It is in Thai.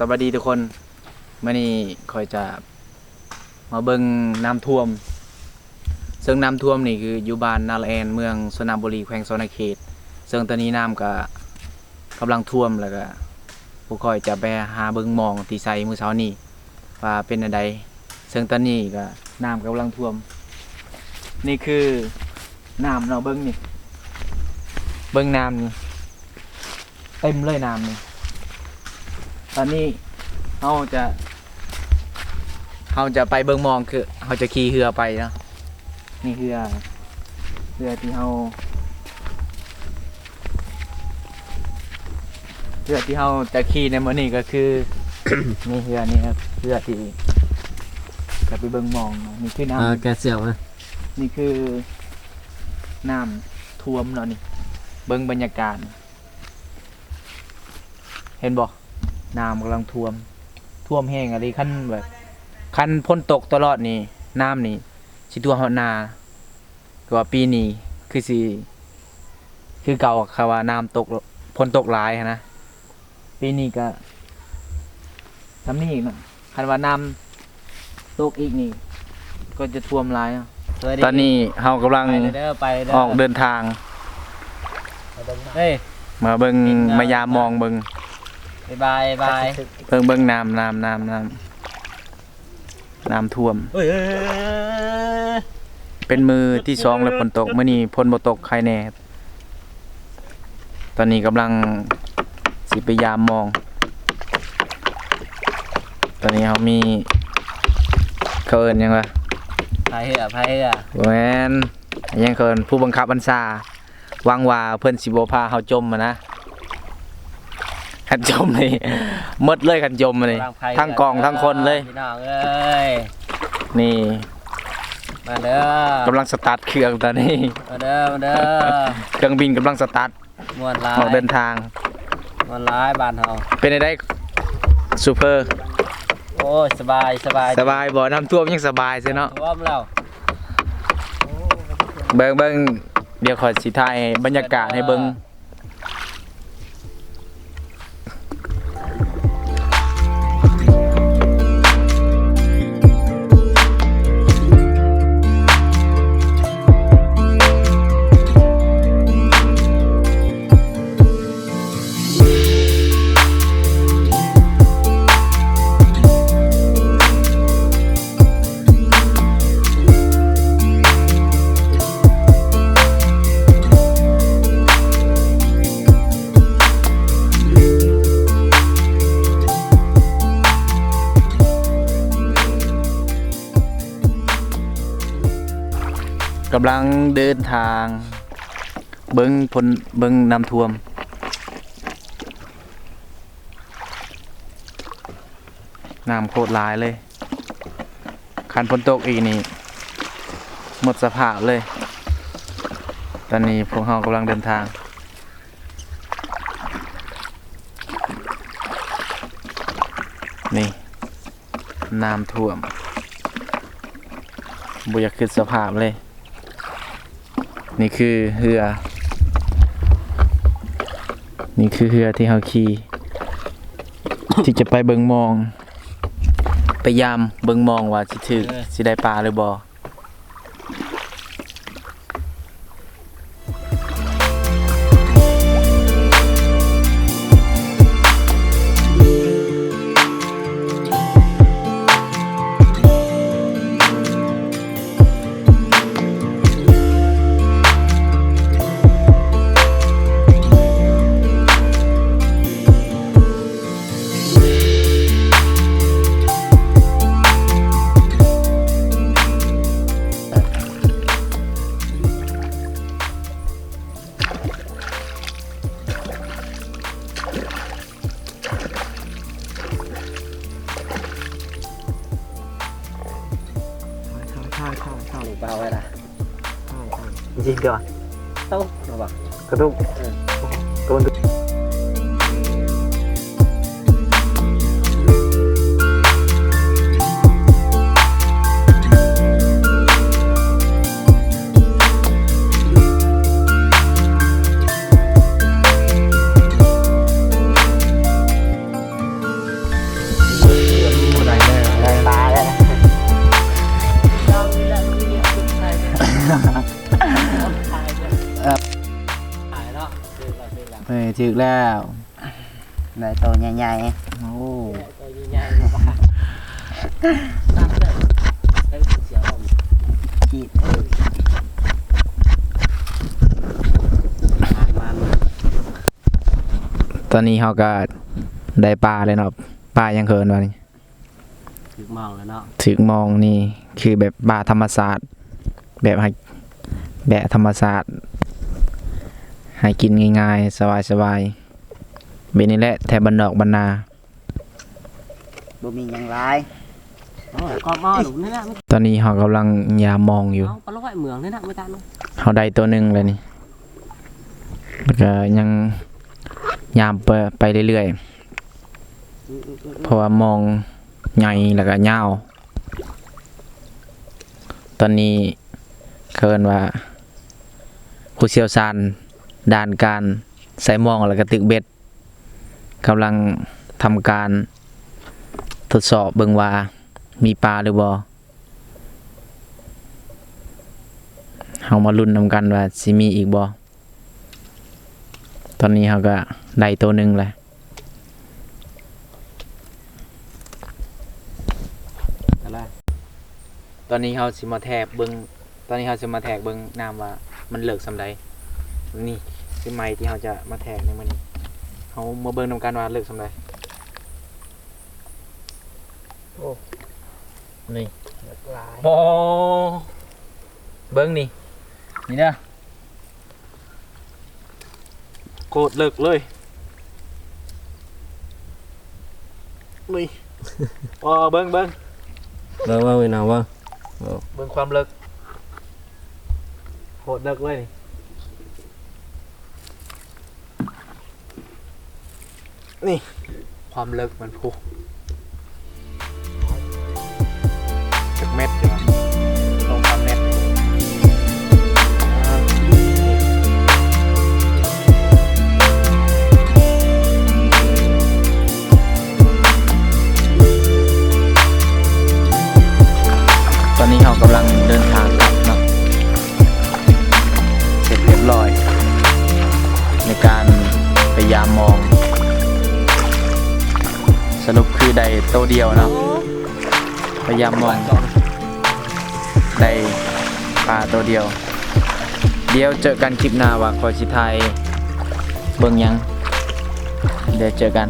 สวัสดีทุกคนมื่อนี้คอยจะมาเบิ่งน้ำท่วม ซึ่งน้ำท่วมนี่คืออยู่บ้านนาลแอนเมืองสนามบุรีแขวงสวรรณเขต ซึ่งตอนนี้น้ำก็กำลังท่วมแล้วก็ผู้คอยจะไปหาเบิ่งมองที่ใสมือเช้านี้ว่าเป็นอันใดซึ่งตอนนี้ก็น้ำกำลังท่วม นี่คือน้ำเนาะเบิ่งนี่เบิ่งน้ำนี่เต็มเลยน้ำนี่ ตอนนี้เราจะเราจะไปเบิงมองคือเราจะขี่เรือไปเนาะนี่เรือเรือที่เราเรือที่เราจะขี่ในมื้อนี้ก็คือนี่เรือนี่ครับเรือที่จะไปเบิงมองเนาะนี่คือน้อ่าแกเสียวนะำนี่คือน้ำท่วมเนาะนี่ เบิงบรรยากาศ เห็นบ่ น้ำกำลังท่วม ท่วมแห้งอะไรขั้นแบบขั้นพ้นตกตลอดนี่น้ำนี่สิท่วมฮอดนาก็ว่าปีนี้คือสิคือเก่าค่ะว่าน้ำตกพ้นตกหลายหั้นนะปีนี้ก็ทำนี่อีกเนาะคันว่าน้ำตกอีกนี่ ก็จะท่วมหลายเนาะตอนนี้เฮากำลังไปเลยเด้อไปเลยเด้ออกเดินทาง เฮ้ย มาเบิ่งกินน้ำมายามมองเบิ่ง บ๊ายบายบ๊ายบายเบิ่งเบิ่งน้ำน้ำน้ำน้ำน้ำท่วม เฮ้ยเป็นมือที่สองแล้วฝนตกเมื่อนี้ฝนบ่ตกใครแน่ครับตอนนี้กำลังสิไปยามมอง ตอนนี้เขามีเขาเอินหยังวะพายเหือพายเหือแมนยังเขาเอินผู้บังคับบัญชาหวังว่าเพิ่นสิบ่พาเฮาจมอะนะ คันจมนี่หมดเลยคันจมนี่กำลัพายเรือทั้งกองทั้งคนเลยพี่น้องเอ้ยนี่มาเด้อกำลังสตาร์ทเครื่องตอนนี้มาเด้อมาเด้อเครื่องบินกำลังสตาร์ทมวนร้ายออกเดินทางมวนร้ายบ้านเฮาเป็นไงได้ซูเปอร์โอ้ยสบายสบายสบายบ่น้ำท่วมยังสบายใช่เนาะท่วมแล้วเบิ่งเบิ่งเดี๋ยวขอสิถ่ายบรรยากาศให้เบิ่ง กำลังเดินทาง เบิ่งผลเบิ่งน้ำท่วม น้ำโคตรลายเลย คันฝนตกอีกนี่ หมดสภาพเลย ตอนนี้พวกเรากำลังเดินทางนี่น้ำท่วมบุยากขึ้นสภาพเลย นี่คือเรือ นี่คือเรือที่เฮาขี่ที่จะไปเบิงมอง ไปยามเบิงมองว่าสิถึกสิได้ปลาหรือบ่ เบาไว้ล่ะ เนี่ยถ่ายเนาะคือเราคือเราเฮ้ยถึกแล้วได้โตใหญ่ๆบ้าตั้งเลยได้เสียงออกๆขีดตอนนี้เขาก็ได้ปลาเลยเนาะปลายังเคินวะนี่ถึกมองแล้วเนาะถึกมองนี่คือแบบปลาธรรมศาสตร์แบบให้ แบบธรรมศาสตร์ให้กินง่ายๆ สบายๆเบนนี่แหละแถบบันดอกบันนาบ่มีหยังหลายโอ้ยกอบอ้อหลุมนี่นะตอนนี้เขากำลังยามมองอยู่เอาปลาไหลเมืองนี่นะไม่ตานเนาะเขาได้ตัวหนึ่งเลยนี่แล้วก็ยังยามไปไปเรื่อยๆ เพราะว่ามองใหญ่แล้วก็ยาว ตอนนี้ เคินว่า ผู้เชี่ยวชาญด้านการใส่มองแล้วก็ตึกเบ็ดกำลังทำการทดสอบเบิงว่ามีปลาหรือบ่เฮามาลุ้นนำกันว่าสิมีอีกบ่ตอนนี้เฮาก็ได้ตัวหนึ่งแล้วตอนนี้เขาสิมาแทกเบิง ตอนนี้เขาสิมาแทกเบิงน้ำว่า มันเลิกสำใดนี่คือไม้ที่เขาจะมาแทกในมันนี้เขามาเบิงนำกันว่าเลิกสำใดนี่โอ้เบิงนี่นี่เด้อโคตรเลิกเลยนี่อ๋อเบิงเบิงเบิ่งว่าเว้ยน้องว่าเบิงความเลิกโค ตรเลิกเลยนี่นี่ ความเลิกมันพูจากเม็ด ได้โตวเดียวเนาะพยายามมองได้ปลาตัวเดียว เดี๋ยวเจอกันคลิปหน้าว่าคอยสิไทยเบิ่งยังเดี๋ยวเจอกัน